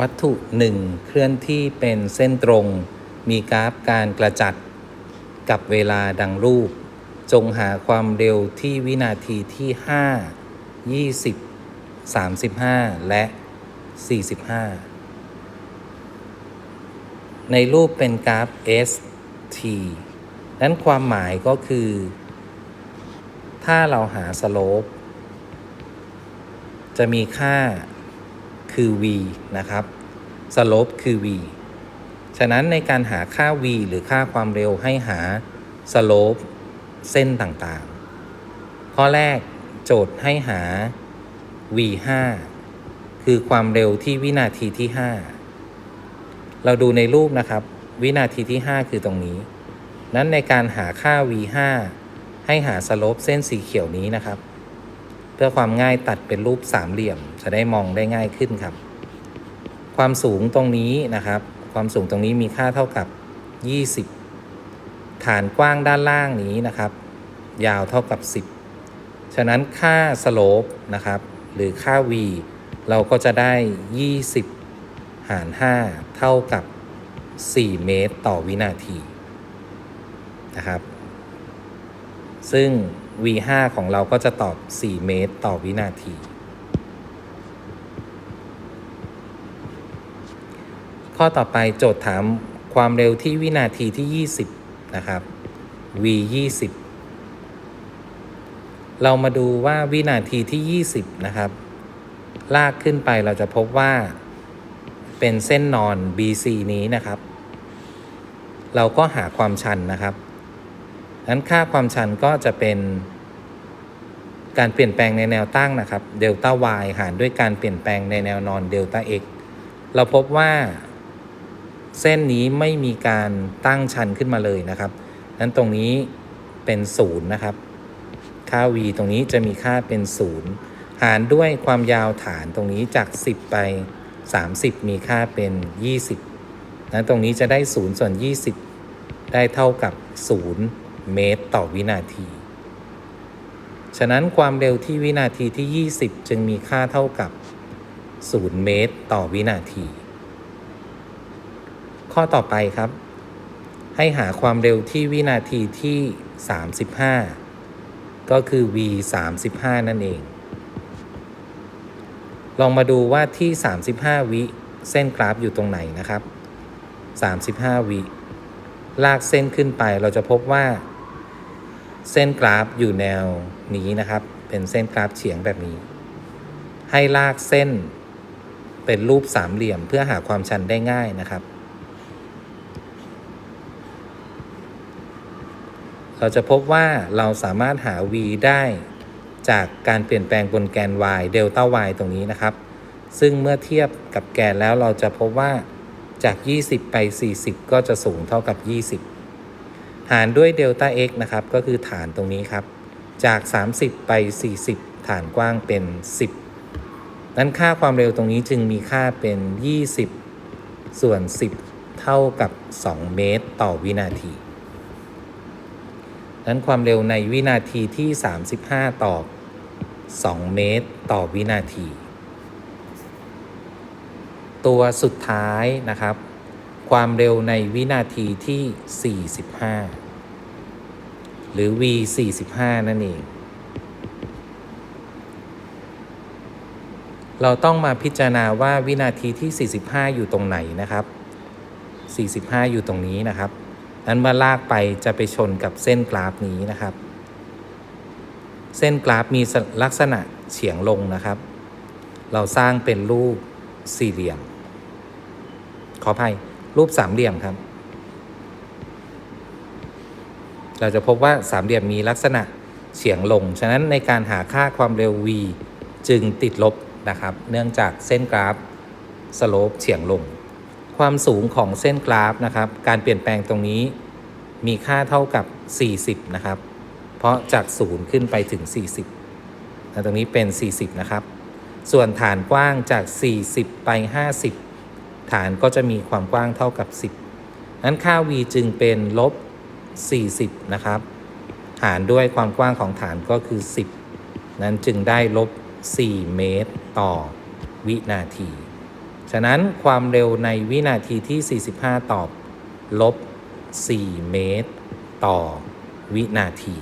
วัตถุหนึ่งเคลื่อนที่เป็นเส้นตรง มีกราฟการกระจัด กับเวลาดังรูป จงหาความเร็วที่วินาทีที่ 5 20 35 และ 45 ในรูปเป็นกราฟ S T นั้นความหมายก็คือ ถ้าเราหาสโลปจะมีค่าคือ v นะครับ สโลปคือ v ฉะนั้นในการหาค่า v หรือค่าความเร็วให้หาสโลปเส้นต่างๆ ข้อแรกโจทย์ให้หา v 5คือความเร็วที่วินาทีที่ 5 เราดูในรูปนะครับ วินาทีที่ 5 คือตรงนี้ นั้นในการหาค่า v 5ให้หาสโลปเส้นสีเขียวนี้นะครับ เพื่อความง่ายตัดเป็นรูปสามเหลี่ยมจะได้มองได้ง่ายขึ้นครับ ความสูงตรงนี้นะครับ ความสูงตรงนี้มีค่าเท่ากับ 20 ฐานกว้างด้านล่างนี้นะครับ ยาวเท่ากับ 10 ฉะนั้นค่าสโลปนะครับ หรือค่า v เราก็จะได้ 20 หาร 5 เท่ากับ 4 เมตรต่อวินาทีนะครับ ซึ่ง v5 ของเราก็จะตอบ 4 เมตรต่อวินาที ข้อต่อไปโจทย์ถามความเร็วที่วินาทีที่ 20 นะครับ v 20เรามาดูว่าวินาทีที่ 20 นะครับ ลากขึ้นไปเราจะพบว่าเป็นเส้นนอน BC นี้นะครับ เราก็หาความชันนะครับนั้นค่าความชันก็จะเป็นการเปลี่ยนแปลงในแนวตั้งนะครับเดลต้า y หารด้วยการเปลี่ยนแปลงในแนวนอนเดลต้า x เราพบว่า เส้นนี้ไม่มีการตั้งชันขึ้นมาเลยนะครับนั้นตรงนี้เป็นศูนย์นะครับ ค่า v ตรงนี้จะมีค่าเป็นศูนย์หารด้วยความยาวฐานตรงนี้จาก 10 ไป 30 มีค่าเป็น 20นั้นตรงนี้จะได้0ส่วน 20 ได้เท่ากับ 0 เมตรต่อวินาที ฉะนั้นความเร็วที่วินาทีที่ 20 จึงมีค่าเท่ากับ 0 เมตรต่อวินาที ข้อต่อไปครับ ให้หาความเร็วที่วินาทีที่ 35 ก็คือ v 35 นั่นเอง ลองมาดูว่าที่ 35 วิเส้นกราฟอยู่ตรงไหนนะครับ 35 วิลากเส้นขึ้นไปเราจะพบว่า เส้นกราฟอยู่แนวนี้นะครับ เป็นเส้นกราฟเฉียงแบบนี้ ให้ลากเส้นเป็นรูปสามเหลี่ยมเพื่อหาความชันได้ง่ายนะครับ เราจะพบว่าเราสามารถหา v ได้จากการเปลี่ยนแปลงบนแกน y เดลต้า y ตรงนี้นะครับ ซึ่งเมื่อเทียบกับแกนแล้วเราจะพบว่าจาก 20 ไป 40 ก็จะสูงเท่ากับ 20 หารด้วยเดลต้า x นะครับ ก็คือฐานตรงนี้ครับ จาก 30 ไป 40 ฐานกว้างเป็น 10 นั้นค่าความเร็วตรงนี้จึงมีค่าเป็น 20 ส่วน 10 เท่ากับ 2 เมตรต่อวินาที นั้นความเร็วในวินาทีที่ 35 ต่อ 2 เมตรต่อวินาที ตัวสุดท้ายนะครับ ความเร็วในวินาทีที่ 45 หรือ v 45นั่นเอง เราต้องมาพิจารณาว่าวินาทีที่ 45 อยู่ตรงไหนนะครับ 45 อยู่ตรงนี้นะครับ นั้นเมื่อลากไปจะไปชนกับเส้นกราฟนี้นะครับ เส้นกราฟมีลักษณะเฉียงลงนะครับ เราสร้างเป็นรูปสี่เหลี่ยม ขออภัยรูปสามเหลี่ยมครับ เราจะพบว่าสามเหลี่ยมมีลักษณะเฉียงลง ฉะนั้นในการหาค่าความเร็ว v จึงติดลบนะครับ เนื่องจากเส้นกราฟสโลปเฉียงลง ความสูงของเส้นกราฟนะครับ การเปลี่ยนแปลงตรงนี้ มีค่าเท่ากับ 40 นะครับ เพราะจาก 0 ขึ้นไปถึง 40ตรงนี้เป็น 40 นะครับ ส่วนฐานกว้างจาก 40 ไป 50 ฐานก็จะมีความกว้างเท่ากับ 10นั้นค่า v จึงเป็นลบ 40 นะครับ หารด้วยความกว้างของฐานก็คือ 10 นั้นจึงได้ลบ 4 เมตรต่อวินาที ฉะนั้นความเร็วในวินาทีที่ 45 ตอบลบ 4 เมตร ต่อวินาที